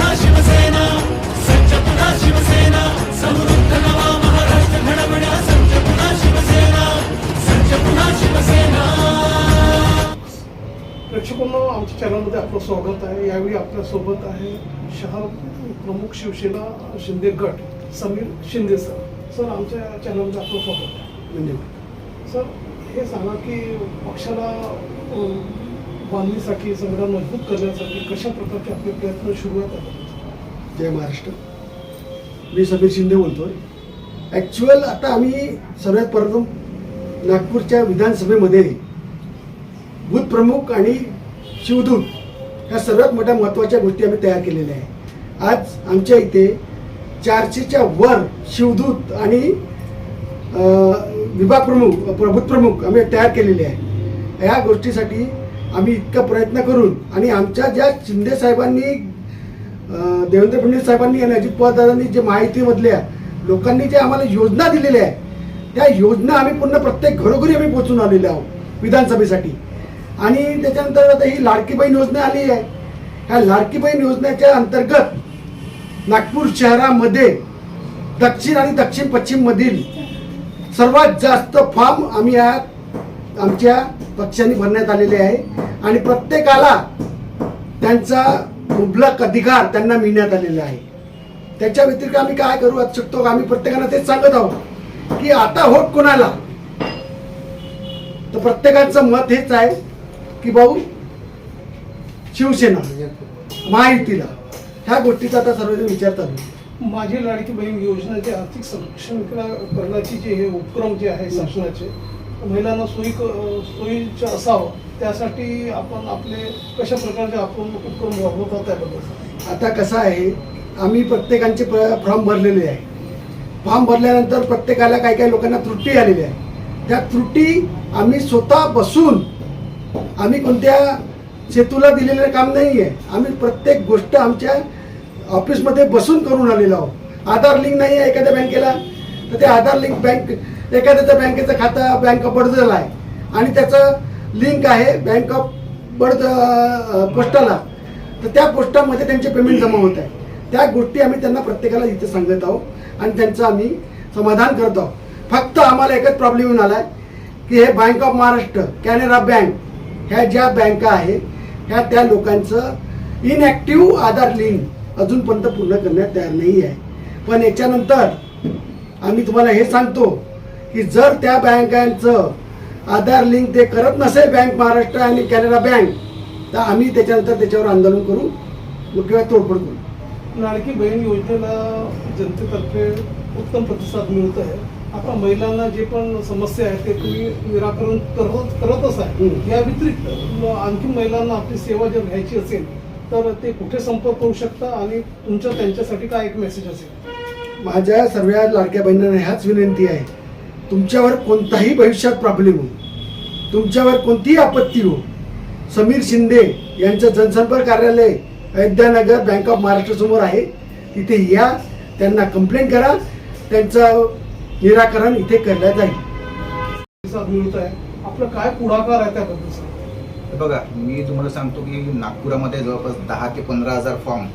पुन्हा शिवसेना सज्ज पुन्हा शिवसेना समृद्ध नवा महाराष्ट्र घडवण्या सज्ज पुन्हा शिवसेना सज्ज पुन्हा शिवसेना. प्रेक्षकांनो आमच्या चॅनलमध्ये आपलं स्वागत आहे. यावेळी आपल्यासोबत आहे शहर प्रमुख शिवसेना शिंदे गट समीर शिंदे सर. सर आमच्या चॅनलमध्ये आपलं स्वागत आहे. धन्यवाद. सर हे सांगा की पक्षाला बांधणीसाठी सगळं मजबूत करण्यासाठी कशा प्रकारचे आपले प्रयत्न सुरुवात आहेत? जय महाराष्ट्र. मी समीर शिंदे बोलतोय. ॲक्च्युअल आता आम्ही सर्वात प्रथम नागपूरच्या विधानसभेमध्ये बूथ प्रमुख आणि शिवदूत ह्या सर्वात मोठ्या महत्त्वाच्या गोष्टी आम्ही तयार केलेल्या आहे आज आमच्या इथे चारशेच्या वर शिवदूत आणि विभाग प्रमुख प्रभूत प्रमुख आम्ही तयार केलेले आहे ह्या गोष्टीसाठी आम्ही इतका प्रयत्न करून आणि आमच्या ज्या शिंदे साहेबांनी देवेंद्र फडणवीस साहेबांनी आणि अजित पवारदारांनी जे माहितीमधल्या लोकांनी जे आम्हाला योजना दिलेल्या आहे त्या योजना आम्ही पूर्ण प्रत्येक घरोघरी आम्ही पोचून आलेलो आहोत विधानसभेसाठी. आणि त्याच्यानंतर आता ही लाडकी बहीण योजना आली आहे. ह्या लाडकी बहीण योजनेच्या अंतर्गत नागपूर शहरामध्ये दक्षिण आणि दक्षिण पश्चिममधील सर्वात जास्त फॉर्म आम्ही या आमच्या पक्षाने भरण्यात आलेले आहे. आणि प्रत्येकाला त्यांचा मुबलक अधिकार त्यांना मिळण्यात आलेला आहे. त्याच्या व्यतिरिक्त आम्ही काय करू शकतो? आम्ही प्रत्येकाला तेच सांगत आहोत की आता होत कोणाला? तर प्रत्येकाचं मत हेच आहे की भाऊ शिवसेना महायुतीला ह्या गोष्टीचा आता सर्वजण विचार चालू माझी लाडकी बहीण योजनेचे आर्थिक संरक्षण करण्याची जे हे उपक्रम जे आहे शासनाचे महिलांना सोयी क- सोयीचं असावं त्यासाठी आपण आपले कशा प्रकारचे आपण उपक्रम राबवतात त्याबद्दल आता कसं आहे आम्ही प्रत्येकांचे फॉर्म भरलेले आहे. फॉर्म भरल्यानंतर प्रत्येकाला काही काही लोकांना त्रुटी आलेली आहे. त्या त्रुटी आम्ही स्वतः बसून आम्ही कोणत्या सेतूला दिलेलं काम नाही आहे आम्ही प्रत्येक गोष्ट आमच्या ऑफिसमध्ये बसून करून आलेलो आहोत. आधार लिंक नाही आहे एखाद्या बँकेला तर ते आधार लिंक बँक एखाद्याचं बँकेचं खातं बँक ऑफ बडोदाला आहे. आणि त्याचं लिंक आहे बँक ऑफ बडोद पोस्टाला. तर त्या पोस्टामध्ये त्यांचे पेमेंट जमा होत आहे. त्या गोष्टी आम्ही त्यांना प्रत्येकाला इथे सांगत आहोत आणि त्यांचं आम्ही समाधान करत आहोत. फक्त आम्हाला एकच प्रॉब्लेम येऊन आला आहे की हे bank of Maharashtra Canara bank ह्या ज्या बँका आहे ह्या त्या लोकांचं इनॲक्टिव्ह आधार लिंक अजूनपर्यंत पूर्ण करण्यात तयार नाही आहे पण याच्यानंतर आम्ही तुम्हाला हे सांगतो की जर त्या बँकांचं आधार लिंक ते करत नसेल बँक महाराष्ट्र आणि कॅनरा बँक तर आम्ही त्याच्यानंतर त्याच्यावर आंदोलन करू किंवा तोडफोड करू. लाडकी बहीण योजनेला जनतेतर्फे उत्तम प्रतिसाद मिळत आहे. आता महिलांना जे पण समस्या आहेत ते तुम्ही निराकरण करत करतच आहे. या व्यतिरिक्त आणखी महिलांना आपली सेवा जर घ्यायची असेल तर ते कुठे संपर्क करू शकता आणि तुमच्या त्यांच्यासाठी काय एक मेसेज असेल? माझ्या सर्व लाडक्या बहिणींना ह्याच विनंती आहे तुमच्यावर कोणताही भविष्यात प्रॉब्लेम हो तुमच्यावर कोणतीही आपत्ती हो समीर शिंदे यांचं जनसंपर्क कार्यालय अयोध्यानगर बँक ऑफ महाराष्ट्र समोर आहे. तिथे या त्यांना कंप्लेंट करा. त्यांचं निराकरण इथे करण्यात जाईल आपलं काय पुढाकार आहे त्याबद्दल. बघा मी तुम्हाला सांगतो की नागपुरामध्ये जवळपास दहा ते पंधरा हजार फॉर्म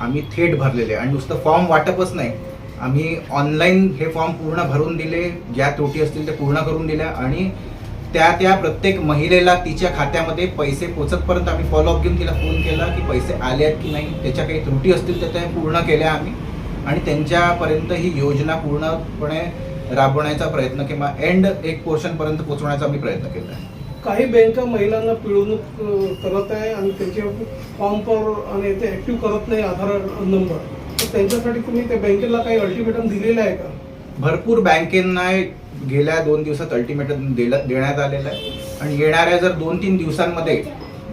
आम्ही थेट भरलेले आणि नुसतं फॉर्म वाटपच नाही. आम्ही ऑनलाईन हे फॉर्म पूर्ण भरून दिले ज्या त्रुटी असतील ते पूर्ण करून दिल्या आणि त्या त्या प्रत्येक महिलेला तिच्या खात्यामध्ये पैसे पोचतपर्यंत आम्ही फॉलोअप घेऊन तिला फोन केला की पैसे आले आहेत की नाही त्याच्या काही त्रुटी असतील तर त्या पूर्ण केल्या आम्ही. आणि त्यांच्यापर्यंत ही योजना पूर्णपणे राबवण्याचा प्रयत्न किंवा एंड एक पोर्शनपर्यंत पोहोचवण्याचा आम्ही प्रयत्न केला आहे. काही बँका महिलांना पिळवणूक करत आहे आणि त्याचे फॉर्म पर आणि ते ऍक्टिव्ह करत नाही आधार नंबर तर त्यांच्यासाठी तुम्ही त्या बँकेला काही अल्टिमेटम दिलेलं आहे का? भरपूर बँकेंना गेल्या दोन दिवसात अल्टिमेटम देण्यात आलेलं आहे. आणि येणाऱ्या जर दोन तीन दिवसांमध्ये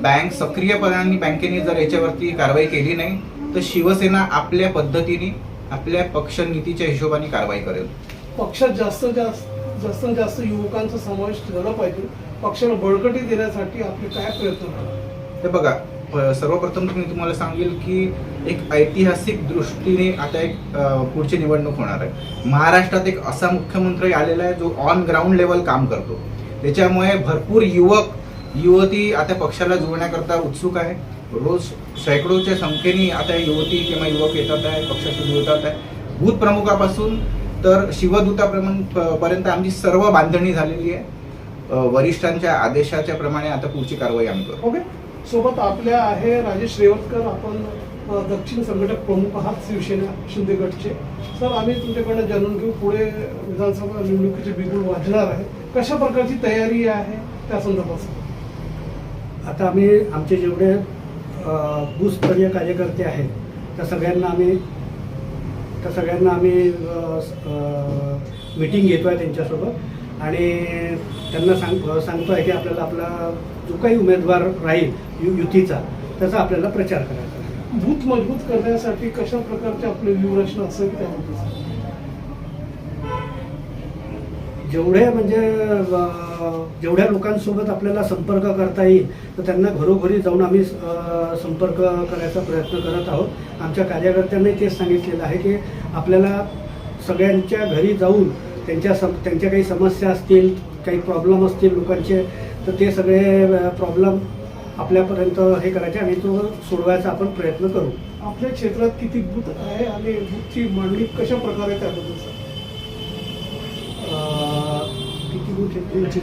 बँक सक्रियपणाने बँकेने जर याच्यावरती कारवाई केली नाही तर शिवसेना आपल्या पद्धतीने आपल्या पक्ष नीतीच्या हिशोबाने कारवाई करेल. पक्षात जास्त जास्त जास्तीत जास्त युवकांचा समावेश झाला पाहिजे. पक्षाला बळकटी देण्यासाठी आपले काय प्रयत्न हे बघा सर्वप्रथम मी तुम्हाला सांगेल की एक ऐतिहासिक दृष्टीने आता एक पुढची निवडणूक होणार आहे. महाराष्ट्रात एक असा मुख्यमंत्री आलेला आहे जो ऑन ग्राउंड लेवल काम करतो. त्याच्यामुळे भरपूर युवक युवती आता पक्षाला जुळण्याकरता उत्सुक आहे. रोज शेकडोच्या संख्येने आता युवती किंवा युवक येतात आहे पक्षाशी जुळतात आहे. बूथ प्रमुखापासून तर शिवदूतापर्यंत पर्यंत आमची सर्व बांधणी झालेली आहे. वरिष्ठांच्या आदेशाच्या प्रमाणे आता पुढची कारवाई आम्ही करू ओके सोबत आपल्या आहे राजेश रेवतकर आपण दक्षिण संघटक प्रमुख आहात शिवसेना शिंदे गटचे. सर आम्ही तुमच्याकडनं जाणून घेऊ पुढे विधानसभा निवडणुकीचे बिगुल वाजणार आहे. कशा प्रकारची तयारी आहे त्या संदर्भात आता आम्ही आमचे जेवढे भूस्तरीय कार्यकर्ते आहेत त्या सगळ्यांना आम्ही त्या सगळ्यांना आम्ही मीटिंग घेतो आहे त्यांच्यासोबत. आणि त्यांना सांग सांगतो आहे की आपल्याला आपला जो काही उमेदवार राहील यु युतीचा त्याचा आपल्याला प्रचार करायचा आहे बूथ मजबूत करण्यासाठी कशा प्रकारची आपली व्यूहरचना असेल त्यामध्ये. जेवढे म्हणजे जेवढ्या लोकांसोबत आपल्याला संपर्क करता येईल तर त्यांना घरोघरी जाऊन आम्ही संपर्क करायचा प्रयत्न करत आहोत आमच्या कार्यकर्त्यांनी तेच सांगितलेलं आहे की आपल्याला सगळ्यांच्या घरी जाऊन त्यांच्या सम त्यांच्या काही समस्या असतील काही प्रॉब्लेम असतील लोकांचे तर ते सगळे प्रॉब्लेम आपल्यापर्यंत हे करायचे आणि तो सोडवायचा आपण प्रयत्न करू. आपल्या क्षेत्रात किती बूथ आहे आणि बूथची मांडणी कशा प्रकारे त्याबद्दल किती बूथ आहेत? तीनशे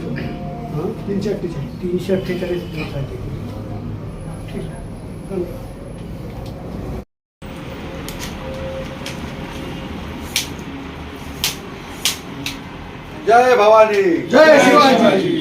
हां? तीनशे अठ्ठेचाळीस. तीनशे अठ्ठेचाळीस बूथ आहेत. ठीक आहे. जय भवानी। जय शिवाजी।